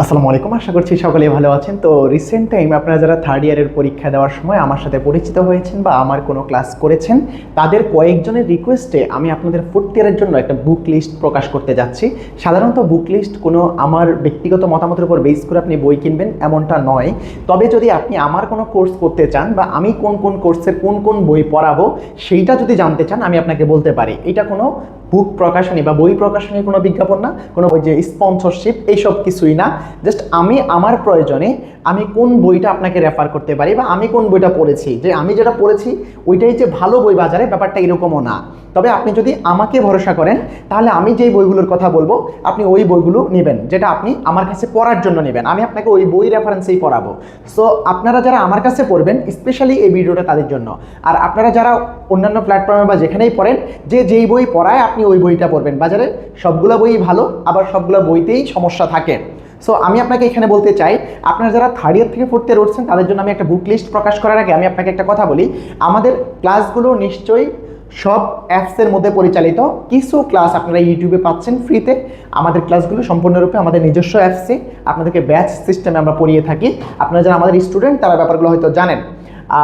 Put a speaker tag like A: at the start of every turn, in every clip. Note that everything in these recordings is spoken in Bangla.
A: আসসালামু আলাইকুম, আশা করছি সকলেই ভালো আছেন। তো রিসেন্ট টাইম আপনারা যারা থার্ড ইয়ারের পরীক্ষা দেওয়ার সময় আমার সাথে পরিচিত হয়েছেন বা আমার কোনো ক্লাস করেছেন, তাদের কয়েকজনের রিকোয়েস্টে আমি আপনাদের ফোর্থ ইয়ারের জন্য একটা বুক লিস্ট প্রকাশ করতে যাচ্ছি। সাধারণত বুক লিস্ট কোনো আমার ব্যক্তিগত মতামতের উপর বেস করে আপনি বই কিনবেন এমনটা নয়। তবে যদি আপনি আমার কোনো কোর্স করতে চান বা আমি কোন কোন কোর্সের কোন কোন বই পড়াবো, সেইটা যদি জানতে চান, আমি আপনাকে বলতে পারি। এটা কোনো বুক প্রকাশনী বা বই প্রকাশনীর কোনো বিজ্ঞাপন না, কোনো ওই যে স্পন্সরশিপ এইসব কিছুই না। জাস্ট আমি আমার প্রয়োজনে আমি কোন বইটা আপনাকে রেফার করতে পারি বা আমি কোন বইটা পড়েছি। যে আমি যেটা পড়েছি, ওইটাই যে ভালো বই বাজারে ব্যাপারটা এরকমও না। তবে আপনি যদি আমাকে ভরসা করেন, তাহলে আমি যেই বইগুলোর কথা বলব, আপনি ওই বইগুলো নেবেন, যেটা আপনি আমার কাছে পড়ার জন্য নেবেন। আমি আপনাকে ওই বই রেফারেন্সেই পড়াবো। সো আপনারা যারা আমার কাছে পড়বেন স্পেশালি এই ভিডিওটা তাদের জন্য। আর আপনারা যারা অন্যান্য প্ল্যাটফর্মে বা যেখানেই পড়েন, যে যেই বই পড়ায় আপনি ওই বইটা পড়বেন। বাজারে সবগুলো বই ভালো, আবার সবগুলো বইতেই সমস্যা থাকে। সো আমি আপনাকে এখানে বলতে চাই, আপনারা যারা থার্ড ইয়ার থেকে ফোর্থ ইয়ার উঠছেন, তাদের জন্য আমি একটা বুক লিস্ট প্রকাশ করার আগে আমি আপনাকে একটা কথা বলি। আমাদের ক্লাসগুলো নিশ্চয়ই সব অ্যাপসের মধ্যে পরিচালিত। কিছু ক্লাস আপনারা ইউটিউবে পাচ্ছেন ফ্রিতে আমাদের ক্লাসগুলো সম্পূর্ণরূপে আমাদের নিজস্ব অ্যাপসে আপনাদেরকে ব্যাচ সিস্টেমে আমরা পড়িয়ে থাকি। আপনারা যারা আমাদের স্টুডেন্ট তারা ব্যাপারগুলো হয়তো জানেন।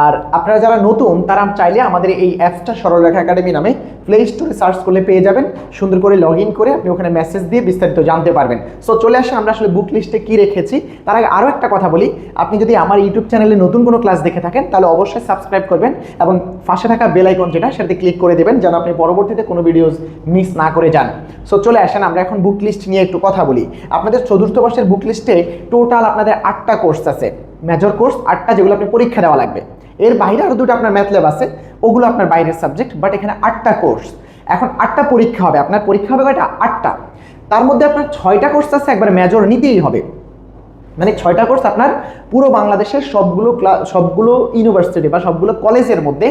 A: আর আপনারা যারা নতুন, তারা চাইলে আমাদের এই অ্যাপসটা সরলরেখা একাডেমি নামে প্লে স্টোরে সার্চ করলে পেয়ে যাবেন। সুন্দর করে লগ ইন করে আপনি ওখানে মেসেজ দিয়ে বিস্তারিত জানতে পারবেন। সো চলে আসে, আমরা আসলে বুক লিস্টে কী রেখেছি? তার আগে আরও একটা কথা বলি। আপনি যদি আমার ইউটিউব চ্যানেলে নতুন কোনো ক্লাস দেখে থাকেন, তাহলে অবশ্যই সাবস্ক্রাইব করবেন এবং পাশে থাকা বেল আইকন যেটা, সেটাতে ক্লিক করে দেবেন যেন আপনি পরবর্তীতে কোনো ভিডিওস মিস না করে যান। সো চলে আসেন, আমরা এখন বুক লিস্ট নিয়ে একটু কথা বলি। আপনাদের চতুর্থ বর্ষের বুক লিস্টে টোটাল আপনাদের আটটা কোর্স আছে। মেজর কোর্স আটটা যেগুলো আপনি পরীক্ষা দেওয়া লাগবে। এর বাইরে আরও দুটো আপনার ম্যাথ ল্যাব আছে, ওগুলো আপনার বাইরের সাবজেক্ট বাট এখানে আটটা কোর্স এখন আটটা পরীক্ষা হবে, আপনার পরীক্ষা হবে কয়টা? আটটা। তার মধ্যে আপনার ছয়টা কোর্স আছে, একবার মেজর নিতেই হবে। মানে ছয়টা কোর্স আপনার পুরো বাংলাদেশের সবগুলো সবগুলো ইউনিভার্সিটি বা সবগুলো কলেজের মধ্যে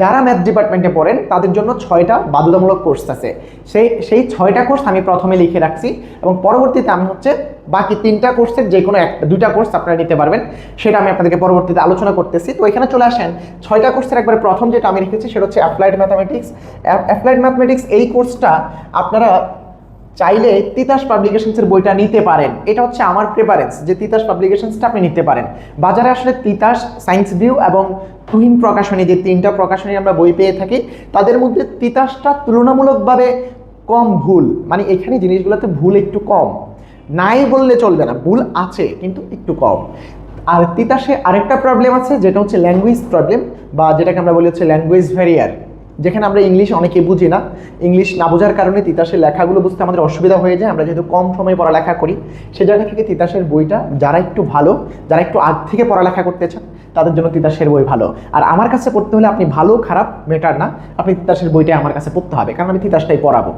A: যারা ম্যাথ ডিপার্টমেন্টে পড়েন, তাদের জন্য ছয়টা বাধ্যতামূলক কোর্স আছে। সেই সেই ছয়টা কোর্স আমি প্রথমে লিখে রাখছি এবং পরবর্তীতে আমি হচ্ছে বাকি তিনটা কোর্সের যে কোনো একটা দুইটা কোর্স আপনারা নিতে পারবেন, সেটা আমি আপনাদেরকে পরবর্তীতে আলোচনা করতেছি। তো এখানে চলে আসেন, ছয়টা কোর্সের একবারে প্রথম যেটা আমি রেখেছি সেটা হচ্ছে অ্যাপ্লাইড ম্যাথামেটিক্স অ্যাপ্লাইড ম্যাথমেটিক্স এই কোর্সটা আপনারা চাইলে তিতাস পাবলিকেশনসের বইটা নিতে পারেন। এটা হচ্ছে আমার প্রেফারেন্স যে তিতাস পাবলিকেশনসটা আপনি নিতে পারেন। বাজারে আসলে তিতাস সায়েন্স ভিউ এবং তুহিন প্রকাশনী যে তিনটা প্রকাশনী আমরা বই পেয়ে থাকি, তাদের মধ্যে তিতাসটা তুলনামূলকভাবে কম ভুল। মানে এখানে জিনিসগুলোতে ভুল একটু কম। নাই বললে চলবে না, ভুল আছে কিন্তু একটু কম। আর তিতাসে আরেকটা প্রবলেম আছে, যেটা হচ্ছে ল্যাঙ্গুয়েজ প্রবলেম বা যেটাকে আমরা বলি হচ্ছে ল্যাঙ্গুয়েজ ভ্যারিয়ার যেখানে আমরা ইংলিশ অনেকে বুঝি না। ইংলিশ না বোঝার কারণে তিতাসের লেখাগুলো বুঝতে আমাদের অসুবিধা হয়ে যায়। আমরা যেহেতু কম সময়ে পড়ালেখা করি, সে জায়গা থেকে তিতাসের বইটা যারা একটু ভালো, যারা একটু আগ থেকে পড়ালেখা করতে চান তাদের জন্য তিতাসের বই ভালো। আর আমার কাছে পড়তে হলে আপনি ভালো, খারাপ মেটার না, আপনি তিতাসের বইটাই আমার কাছে পড়তে হবে, কারণ আমি তিতাসটাই পড়াবো।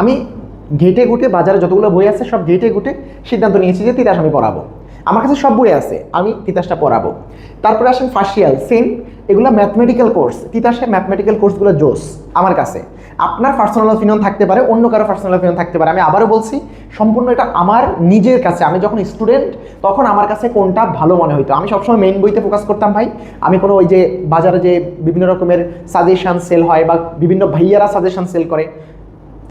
A: আমি ঘেটে ঘুটে বাজারে যতগুলো বই আছে, সব ঘেটে ঘুটে সিদ্ধান্ত নিয়েছি যে তিতাস আমি পড়াবো। আমার কাছে সব বই আছে, আমি তিতাসটা পড়াবো। তারপরে আসেন ফার্সিয়াল সেম এগুলো ম্যাথমেটিক্যাল কোর্স তিতাসে ম্যাথমেটিক্যাল কোর্সগুলো জোস, আমার কাছে। আপনার পার্সোনাল অপিনিয়ন থাকতে পারে, অন্য কারও পার্সোনাল অপিনিয়ন থাকতে পারে। আমি আবারও বলছি, সম্পূর্ণ এটা আমার নিজের কাছে। আমি যখন স্টুডেন্ট তখন আমার কাছে কোনটা ভালো মনে হইতো। আমি সবসময় মেইন বইতে ফোকাস করতাম ভাই। আমি কোনো ওই যে বাজারে যে বিভিন্ন রকমের সাজেশান সেল হয় বা বিভিন্ন ভাইয়ারা সাজেশান সেল করে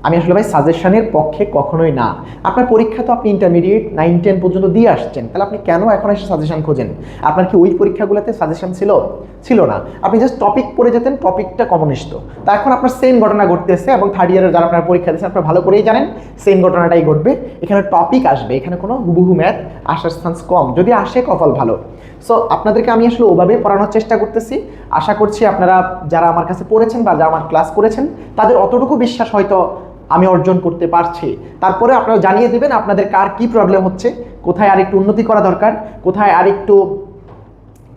A: আমি আসলে ভাই সাজেশনের পক্ষে কখনোই না। আপনার পরীক্ষা তো আপনি ইন্টারমিডিয়েট নাইন টেন পর্যন্ত দিয়ে আসছেন। তাহলে আপনি কেন এখন এসে সাজেশন খোঁজেন? আপনার কি ওই পরীক্ষাগুলোতে সাজেশন ছিল? ছিল না। আপনি জাস্ট টপিক পড়ে যেতেন টপিকটা কমনিষ্ট তা এখন আপনার সেম ঘটনা ঘটতেছে এবং থার্ড ইয়ারের যারা আপনার পরীক্ষা দিচ্ছেন আপনারা ভালো করেই জানেন সেম ঘটনাটাই ঘটবে। এখানে টপিক আসবে, এখানে কোনো হুবহু ম্যাথ আসার চান্স কম। যদি আসে, কপাল ভালো। সো আপনাদেরকে আমি আসলে ওভাবে পড়ানোর চেষ্টা করতেছি। আশা করছি আপনারা যারা আমার কাছে পড়েছেন বা যারা আমার ক্লাস করেছেন, তাদের অতটুকু বিশ্বাস হয়তো আমি অর্জন করতে পারছি। তারপরে আপনারা জানিয়ে দেবেন আপনাদের কার কি প্রবলেম হচ্ছে, কোথায় আর একটু উন্নতি করা দরকার, কোথায় আর একটু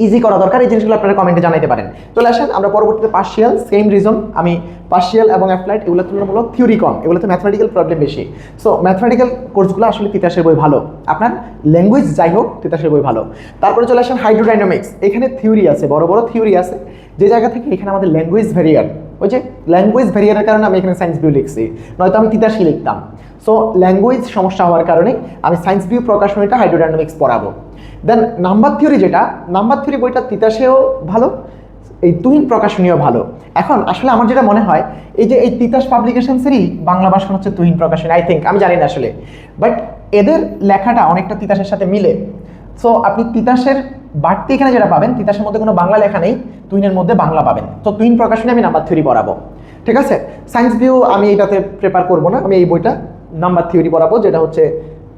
A: ইজি করা দরকার, এই জিনিসগুলো আপনারা কমেন্টে জানাইতে পারেন। চলে আসেন, আমরা পরবর্তীতে পার্শিয়াল সেম রিজন আমি পার্সিয়াল এবং অ্যাপ্লাইড এগুলো তুলনামূলক থিওরি কম, এগুলোতে ম্যাথমেটিক্যাল প্রবলেম বেশি। সো ম্যাথমেটিক্যাল কোর্সগুলো আসলে তিতাসের বই ভালো। আপনার ল্যাঙ্গুয়েজ যাই হোক, তিতাসের বই ভালো। তারপরে চলে আসেন হাইড্রোডাইনামিক্স এখানে থিওরি আছে, বড় বড় থিওরি আছে। যে জায়গা থেকে এখানে আমাদের ল্যাঙ্গুয়েজ ভ্যারিয়ার ওই যে ল্যাঙ্গুয়েজ ভ্যারিয়ারের কারণে আমি এখানে সায়েন্স ভিউ লিখছি, নয়তো আমি তিতাসই লিখতাম। সো ল্যাঙ্গুয়েজ সমস্যা হওয়ার কারণে আমি সায়েন্স ভিউ প্রকাশনীটা হাইড্রোডাইনামিক্স পড়াবো। দেন নাম্বার থিওরি যেটা নাম্বার থিওরি বইটা তিতাসেও ভালো, এই তুহিন প্রকাশনীয় ভালো। এখন, আসলে আমার যেটা মনে হয়, এই যে এই তিতাস পাবলিকেশনসেরই বাংলা ভাষণ হচ্ছে তুহিন প্রকাশনী আই থিঙ্ক আমি জানি না আসলে। বাট এদের লেখাটা অনেকটা তিতাসের সাথে মিলে। সো আপনি তিতাসের বাড়তি এখানে যেটা পাবেন, তিতাসের মধ্যে কোনো বাংলা লেখা নেই, তুইনের মধ্যে বাংলা পাবেন। তো তুহিন প্রকাশনে আমি নাম্বার থিওরি পড়াবো। ঠিক আছে? সায়েন্স ভিউ আমি এটাতে প্রেপার করব না, আমি এই বইটা নাম্বার থিওরি পড়াবো, যেটা হচ্ছে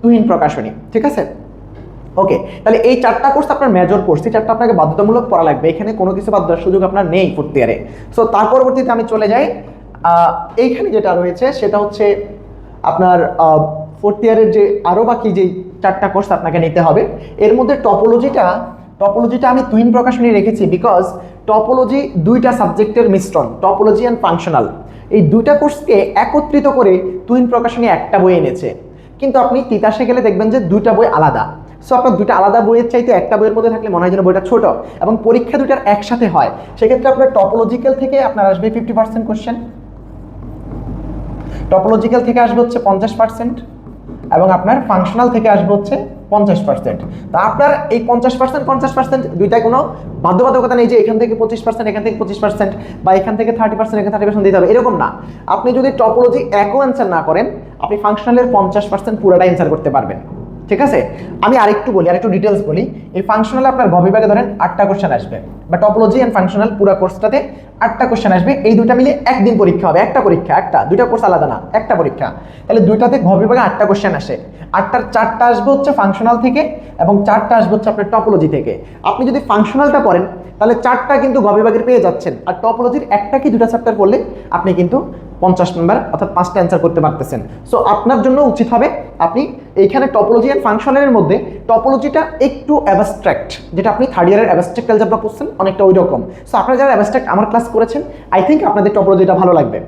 A: তুহিন প্রকাশনী। ঠিক আছে? ওকে তাহলে এই চারটা কোর্স আপনার মেজর কোর্স এই চারটা আপনাকে বাধ্যতামূলক পড়া লাগবে। এখানে কোনো কিছু বাদ দেওয়ার সুযোগ আপনার নেই ফোর্থ ইয়ারে সো তার পরবর্তীতে আমি চলে যাই। এইখানে যেটা রয়েছে, সেটা হচ্ছে আপনার ফোর্থ ইয়ারের যে আরও বাকি যে চারটা কোর্স আপনাকে নিতে হবে, এর মধ্যে টপোলজিটা টপোলজিটা আমি তুইন প্রকাশনী রেখেছি বিকজ টপোলজি দুইটা সাবজেক্টের মিশ্রণ টপোলজি অ্যান্ড ফাংশনাল এই দুইটা কোর্সকে একত্রিত করে তুইন প্রকাশনী একটা বই এনেছে। কিন্তু আপনি তিতাসে গেলে দেখবেন যে দুইটা বই আলাদা। সো আপনার দুইটা আলাদা বইয়ের চাইতে একটা বইয়ের মধ্যে থাকলে মনে হয় যেন বইটা ছোট এবং পরীক্ষা দুইটার একসাথে হয়। সেক্ষেত্রে আপনার টপোলজিক্যাল থেকে আপনার আসবে ফিফটি পার্সেন্ট কোশ্চেন টপোলজিক্যাল থেকে আসবে হচ্ছে পঞ্চাশ পার্সেন্ট এবং আপনার ফাংশনাল থেকে আসবে হচ্ছে পঞ্চাশ পার্সেন্ট তা আপনার এই পঞ্চাশ পার্সেন্ট পঞ্চাশ পার্সেন্ট দুইটায় কোনো বাধ্যবাধকতা নেই যে এখান থেকে পঁচিশ পার্সেন্ট এখান থেকে পঁচিশ পার্সেন্ট বা এখান থেকে থার্টি পার্সেন্ট এখানে থার্টি পার্সেন্ট দিতে হবে। এরকম না। আপনি যদি টপোলজি একও অ্যান্সার না করেন, আপনি ফাংশনালের পঞ্চাশ পার্সেন্ট পুরোটা অ্যান্সার করতে পারবেন। ঠিক আছে? আমি আরেকটু বলি, আরেকটু ডিটেলস বলি। এই ফাংশনাল আপনার বিভাগে ধরেন আটটা কোশ্চেন আসবে। বা টপোলজি অ্যান্ড ফাংশনাল পুরো কোর্সটাতে আটটা কোশ্চেন আসবে। এই দুইটা মিলে একদিন পরীক্ষা হবে। একটা পরীক্ষা, একটা। দুইটা কোর্স আলাদা না, একটা পরীক্ষা। তাহলে দুইটাতে বিভাগে আটটা কোশ্চেন আসে। আটটার চারটা আসবে হচ্ছে ফাংশনাল থেকে এবং চারটা আসবে হচ্ছে আপনার টপোলজি থেকে। আপনি যদি ফাংশনালটা পড়েন, তাহলে চারটা কিন্তু বিভাগের পেয়ে যাচ্ছেন। আর টপোলজির একটা কি দুটা চ্যাপ্টার পড়লে, আপনি কিন্তু পঞ্চাশ নাম্বার অর্থাৎ পাঁচটা অ্যান্সার করতে পারতেছেন। সো আপনার জন্য উচিত হবে আপনি এইখানে টপোলজি অ্যান্ড ফাংশনের মধ্যে টপোলজিটা একটু অ্যাবস্ট্রাক্ট যেটা আপনি থার্ড ইয়ারের অ্যাবস্ট্রাক্ট অ্যালজাবরা পড়ছেন অনেকটা ওই রকম সো আপনারা যারা অ্যাবস্ট্রাক্ট আমার ক্লাস করেছেন আই থিঙ্ক আপনাদের টপোলজিটা ভালো লাগবে।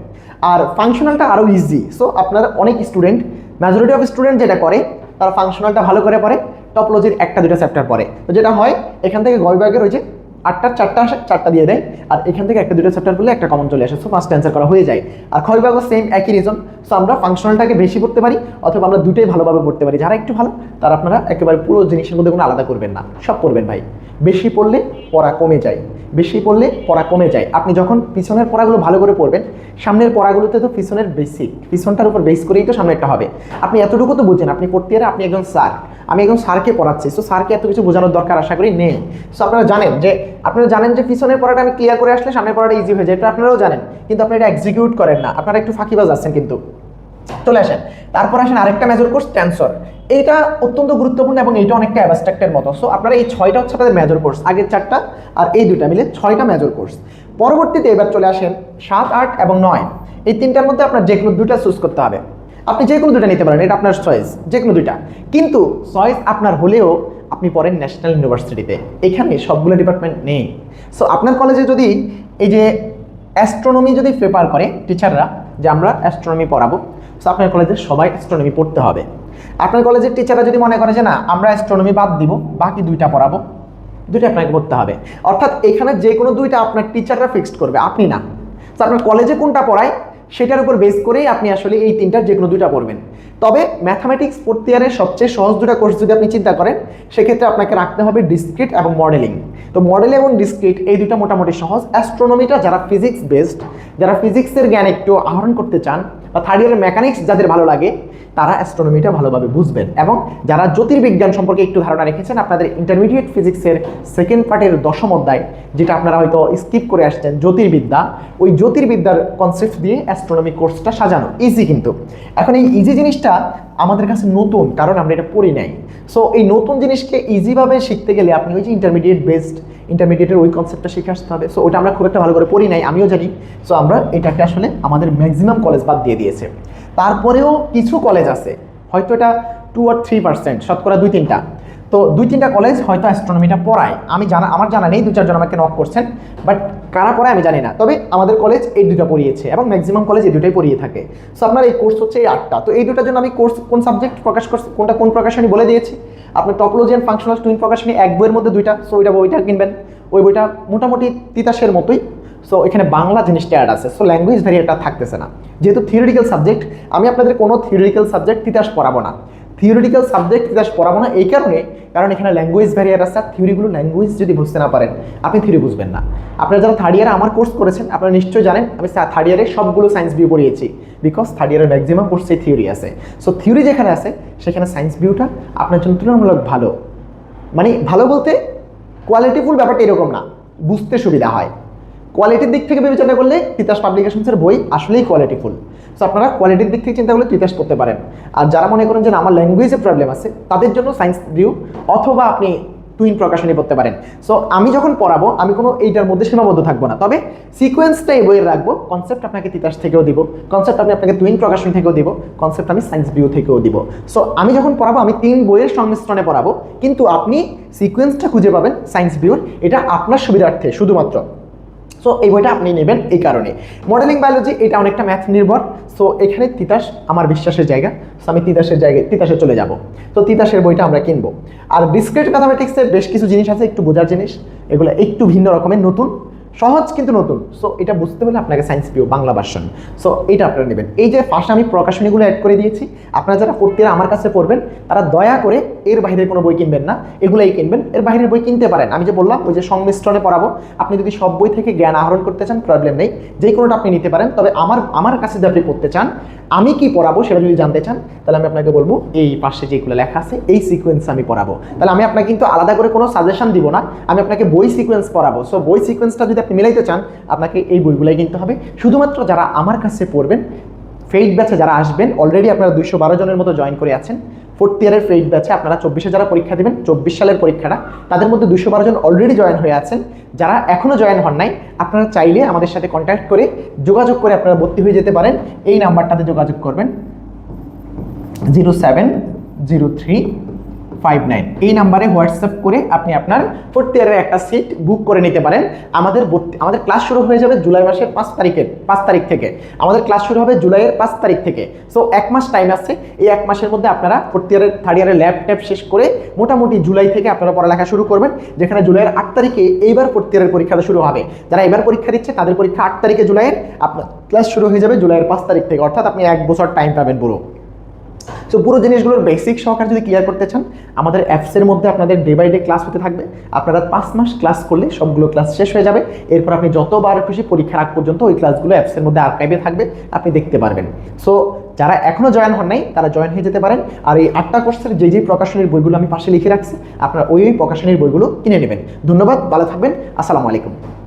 A: আর ফাংশনালটা আরও ইজি সো আপনার অনেক স্টুডেন্ট মেজরিটি অফ স্টুডেন্ট যেটা করে, তারা ফাংশনালটা ভালো করে পড়ে টপোলজির একটা দুটো চ্যাপ্টার পড়ে। তো যেটা হয়, এখান থেকে গয় বিভাগের ওই যে আটটার চারটা চারটা দিয়ে দেয়। আর এখান থেকে একটা দুটো চ্যাপ্টার করলে একটা কমন চলে আসে। সো ফার্স্ট অ্যান্সার করা হয়ে যায়। আর ক্ষয় সেম একই রিজন সো আমরা ফাংশনালটাকে বেশি পড়তে পারি, অথবা আমরা দুটোই ভালোভাবে পড়তে পারি। যারা একটু ভালো, তারা আপনারা একেবারে পুরো জিনিসের মধ্যে কোনো আলাদা করবেন না। সব পড়বেন ভাই। বেশি পড়লে পড়া কমে যায়। বেশি পড়লে পড়া কমে যায়। আপনি যখন পিছনের পড়াগুলো ভালো করে পড়বেন, সামনের পড়াগুলোতে তো পিছনের বেসিক পিছনটার উপর বেস করেই তো সামনেরটা হবে। আপনি এতটুকু তো বুঝেন। আপনি পড়তে গেলে আপনি একজন স্যার আমি একজন স্যারকে পড়াচ্ছি। সো স্যারকে এত কিছু বোঝানোর দরকার আশা করি নেই। সো আপনারা জানেন যে আপনারা জানেন যে পিছনের পড়াটা আমি ক্লিয়ার করে আসলে সামনের পড়াটা ইজি হয়ে যায়, এটা আপনারাও জানেন। কিন্তু আপনারা এটা এক্সিকিউট করেন না। আপনারা একটু ফাঁকিবাজ আছেন কিন্তু। চলে আসেন। তারপর আসেন আরেকটা মেজর কোর্স ট্যান্সর এটা অত্যন্ত গুরুত্বপূর্ণ এবং এটা অনেকটা অ্যাবস্ট্রাক্টের মতো। সো আপনারা এই ছয়টা হচ্ছে আপনাদের মেজর কোর্স আগের চারটা আর এই দুইটা মিলে ছয়টা মেজর কোর্স পরবর্তীতে এবার চলে আসেন সাত, আট এবং নয়। এই তিনটার মধ্যে আপনার যে কোনো দুইটা চুজ করতে হবে। আপনি যে কোনো দুইটা নিতে পারেন, এটা আপনার চয়েস যে কোনো দুইটা। কিন্তু চয়েস আপনার হলেও আপনি পড়েন ন্যাশনাল ইউনিভার্সিটিতে এখানে সবগুলো ডিপার্টমেন্ট নেই। সো আপনার কলেজে যদি এই যে অ্যাস্ট্রোনমি যদি প্রেপার করে টিচাররা যে আমরা অ্যাস্ট্রোনমি পড়াবো সো আপনার কলেজে সবাই অ্যাস্ট্রোনমি পড়তে হবে। আপনার কলেজের টিচাররা যদি মনে করে যে না, আমরা অ্যাস্ট্রোনমি বাদ দিব, বাকি দুইটা পড়াবো, দুইটা আপনাকে পড়তে হবে। অর্থাৎ এখানে যে কোনো দুইটা আপনার টিচাররা ফিক্সড করবে, আপনি না। তো আপনার কলেজে কোনটা পড়ায় সেটার উপর বেস করেই আপনি আসলে এই তিনটার যে কোনো দুইটা পড়বেন। তবে ম্যাথামেটিক্স ফোর্থ ইয়ারের সবচেয়ে সহজ দুটা কোর্স যদি আপনি চিন্তা করেন, সেক্ষেত্রে আপনাকে রাখতে হবে ডিসক্রিট এবং মডেলিং তো মডেল এবং ডিসক্রিট এই দুটা মোটামুটি সহজ। অ্যাস্ট্রোনমিটা যারা ফিজিক্স বেসড যারা ফিজিক্সের জ্ঞান একটু আহরণ করতে চান বা থার্ড ইয়ারের মেকানিক্স যাদের ভালো লাগে, তারা অ্যাস্ট্রোনমিটা ভালোভাবে বুঝবেন এবং যারা জ্যোতির্বিজ্ঞান সম্পর্কে একটু ধারণা রেখেছেন, আপনাদের ইন্টারমিডিয়েট ফিজিক্সের সেকেন্ড পার্টের দশম অধ্যায়, যেটা আপনারা হয়তো স্কিপ করে আসছেন, জ্যোতির্বিদ্যা। ওই জ্যোতির্বিদ্যার কনসেপ্ট দিয়ে অ্যাস্ট্রোনমি কোর্সটা সাজানো। ইজি কিন্তু। এখন এই ইজি জিনিসটা আমাদের কাছে নতুন, কারণ আমরা এটা পড়ি নাই। সো এই নতুন জিনিসকে ইজিভাবে শিখতে গেলে আপনি ওই যে ইন্টারমিডিয়েট বেসড ইন্টারমিডিয়েটের ওই কনসেপ্টটা শিখে আসতে হবে। সো ওটা আমরা খুব একটা ভালো করে পড়ি নাই, আমিও জানি। সো আমরা এটাকে আসলে আমাদের ম্যাক্সিমাম কলেজ বাদ দিয়ে দিয়েছে। তারপরেও কিছু কলেজ আছে, হয়তো এটা টু আর থ্রি পার্সেন্ট শতকরা দুই তিনটা। তো দুই তিনটা কলেজ হয়তো অ্যাস্ট্রোনমিটা পড়ায়। আমি জানা, আমার জানা নেই, দু চারজন আমাকে নক করছেন বাট কারা পড়ায় আমি জানি না। তবে আমাদের কলেজ এই দুটো পড়িয়েছে এবং ম্যাক্সিমাম কলেজ এই দুটোই পড়িয়ে থাকে। সো আপনার এই কোর্স হচ্ছে এই আটটা। তো এই দুটার জন্য আমি কোর্স কোন সাবজেক্ট প্রকাশ করছি, কোনটা কোন প্রকাশনী বলে দিয়েছি? আপনি টপোলজি অ্যান্ড ফাংশনাল টুইন প্রকাশনী, এক বইয়ের মধ্যে দুইটা সো ওইটা বইটা কিনবেন। ওই বইটা মোটামুটি তিতাসের মতোই। সো এখানে বাংলা জিনিসটা অ্যাড আছে। সো ল্যাঙ্গুয়েজ ভ্যারিয়েটটা থাকতেছে না। যেহেতু থিওরিটিক্যাল সাবজেক্ট আমি আপনাদের কোনো থিওরিটিক্যাল সাবজেক্ট তিতাস পড়াবো না। থিওরিটিক্যাল সাবজেক্ট তিতাস পড়াবো না? এই কারণে, কারণ এখানে ল্যাঙ্গুয়েজ ব্যারিয়ার আছে, আর থিওরিগুলো ল্যাঙ্গুয়েজ যদি বুঝতে না পারেন, আপনি থিওরি বুঝবেন না। আপনারা যারা থার্ড ইয়ারে আমার কোর্স করেছেন, আপনারা নিশ্চয়ই জানেন, আমি থার্ড ইয়ারে সবগুলো সায়েন্স ভিউ পড়িয়েছি। বিকজ থার্ড ইয়ারের ম্যাক্সিমাম কোর্সে থিওরি আছে। সো থিওরি যেখানে আছে, সেখানে সায়েন্স ভিউটা আপনার জন্য তুলনামূলক ভালো। মানে ভালো বলতে কোয়ালিটিফুল ব্যাপারটা এরকম না। বুঝতে সুবিধা হয়। কোয়ালিটির দিক থেকে বিবেচনা করলে তিতাস পাবলিকেশনসের বই আসলেই কোয়ালিটিফুল সো আপনারা কোয়ালিটির দিক থেকে চিন্তা করলে তিতাস করতে পারেন। আর যারা মনে করেন যে আমার ল্যাঙ্গুয়েজে প্রবলেম আছে, তাদের জন্য সায়েন্স ভিউ অথবা আপনি টুইন প্রকাশনী পড়তে পারেন। সো আমি যখন পড়াবো, আমি কোনো এইটার মধ্যে সীমাবদ্ধ থাকব না। তবে সিকোয়েন্সটা এই বইয়ের রাখব কনসেপ্ট আপনাকে তিতাস থেকেও দিব কনসেপ্ট আমি আপনাকে টুইন প্রকাশনী থেকেও দিব কনসেপ্ট আমি সায়েন্স ভিউ থেকেও দিব। সো আমি যখন পড়াবো, আমি তিন বইয়ের সংমিশ্রণে পড়াবো, কিন্তু আপনি সিকোয়েন্সটা খুঁজে পাবেন সায়েন্স ভিউর এটা আপনার সুবিধার্থে, শুধুমাত্র। সো এই বইটা আপনি নেবেন এই কারণে। মডেলিং বায়োলজি এটা অনেকটা ম্যাথ নির্ভর। সো এখানে তিতাস আমার বিশ্বাসের জায়গা। সো আমি তিতাসের জায়গায়, তিতাসে চলে যাব। তো তিতাসের বইটা আমরা কিনবো। আর ডিসক্রিট ম্যাথামেটিক্সের বেশ কিছু জিনিস আছে, একটু বোঝার জিনিস। এগুলো একটু ভিন্ন রকমের, নতুন। সহজ কিন্তু নতুন। সো এটা বুঝতে হলে আপনাকে সায়েন্স পিও বাংলা ভার্সন সো এটা আপনারা নেবেন। এই যে ফার্স্ট আমি প্রকাশনীগুলো অ্যাড করে দিয়েছি, আপনারা যারা ইয়ার আমার কাছে পড়বেন, তারা দয়া করে এর বাইরে কোনো বই কিনবেন না, এগুলাই কিনবেন। এর বাইরের বই কিনতে পারেন। আমি যে বললাম, ওই যে সংমিশ্রণে পড়াবো। আপনি যদি সব বই থেকে জ্ঞান আহরণ করতে চান প্রবলেম নেই। যে কোনোটা আপনি নিতে পারেন, তবে আমার আমার কাছে যদি আপনি পড়তে চান, আমি কি পড়াবো সেটা যদি জানতে চান, তাহলে আমি আপনাকে বলব, এই পাশে যেগুলো লেখা আছে, এই সিকোয়েন্স আমি পড়াবো। তাহলে আমি আপনাকে কিন্তু আলাদা করে কোনো সাজেশন দিব না। আমি আপনাকে বই সিকোয়েন্স পড়াবো। সো বই সিকোয়েন্সটা যদি আপনি মিলাইতে চান, আপনাকে এই বইগুলাই কিনতে হবে। শুধুমাত্র যারা আমার কাছে পড়বেন ফেইড ব্যাচে যারা আসবেন অলরেডি আপনারা দুইশো বারো জনের মতো জয়েন করে আছেন। ফোর্থ ইয়ারের ফেইড ব্যাচে আপনারা চব্বিশে যারা পরীক্ষা দেবেন, চব্বিশ সালের পরীক্ষাটা, তাদের মধ্যে দুশো বারো জন অলরেডি জয়েন হয়ে আছেন। যারা এখনও জয়েন হন নাই, আপনারা চাইলে আমাদের সাথে কন্ট্যাক্ট করে যোগাযোগ করে আপনারা ভর্তি হয়ে যেতে পারেন। এই নাম্বারটাতে যোগাযোগ করবেন। Zero seven, zero three five nine এই নাম্বারে হোয়াটসঅ্যাপ করে আপনি আপনার ফোর্থ ইয়ারের একটা সিট বুক করে নিতে পারেন। আমাদের আমাদের ক্লাস শুরু হয়ে যাবে জুলাই মাসের পাঁচ তারিখের, পাঁচ তারিখ থেকে। আমাদের ক্লাস শুরু হবে জুলাইয়ের পাঁচ তারিখ থেকে। সো এক মাস টাইম আছে। এই এক মাসের মধ্যে আপনারা ফোর্থ ইয়ারের থার্ড ইয়ারের ল্যাব ট্যাব শেষ করে মোটামুটি জুলাই থেকে আপনারা পড়ালেখা শুরু করবেন, যেখানে জুলাইয়ের আট তারিখে এইবার ফোর্থ ইয়ারের পরীক্ষাটা শুরু হবে। যারা এবার পরীক্ষা দিচ্ছে, তাদের পরীক্ষা আট তারিখে জুলাইয়ের, আপনার ক্লাস শুরু হয়ে যাবে জুলাইয়ের পাঁচ তারিখ থেকে। অর্থাৎ আপনি এক বছর টাইম পাবেন পুরো। সো পুরো জিনিসগুলোর বেসিক সহকারে যদি ক্লিয়ার করতে চান, আমাদের অ্যাপসের মধ্যে আপনাদের ডে বাই ডে ক্লাস হতে থাকবে। আপনারা পাঁচ মাস ক্লাস করলে সবগুলো ক্লাস শেষ হয়ে যাবে। এরপর আপনি যতবার খুশি পরীক্ষার আগ পর্যন্ত ওই ক্লাসগুলো অ্যাপসের মধ্যে আর্কাইভে থাকবে, আপনি দেখতে পারবেন। সো যারা এখনও জয়েন হন নাই, তারা জয়েন হয়ে যেতে পারেন। আর এই আটটা কোর্সের যে যে প্রকাশনীর বইগুলো আমি পাশে লিখে রাখছি, আপনারা ওই ওই প্রকাশনীর বইগুলো কিনে নেবেন। ধন্যবাদ, ভালো থাকবেন। আসসালামু আলাইকুম।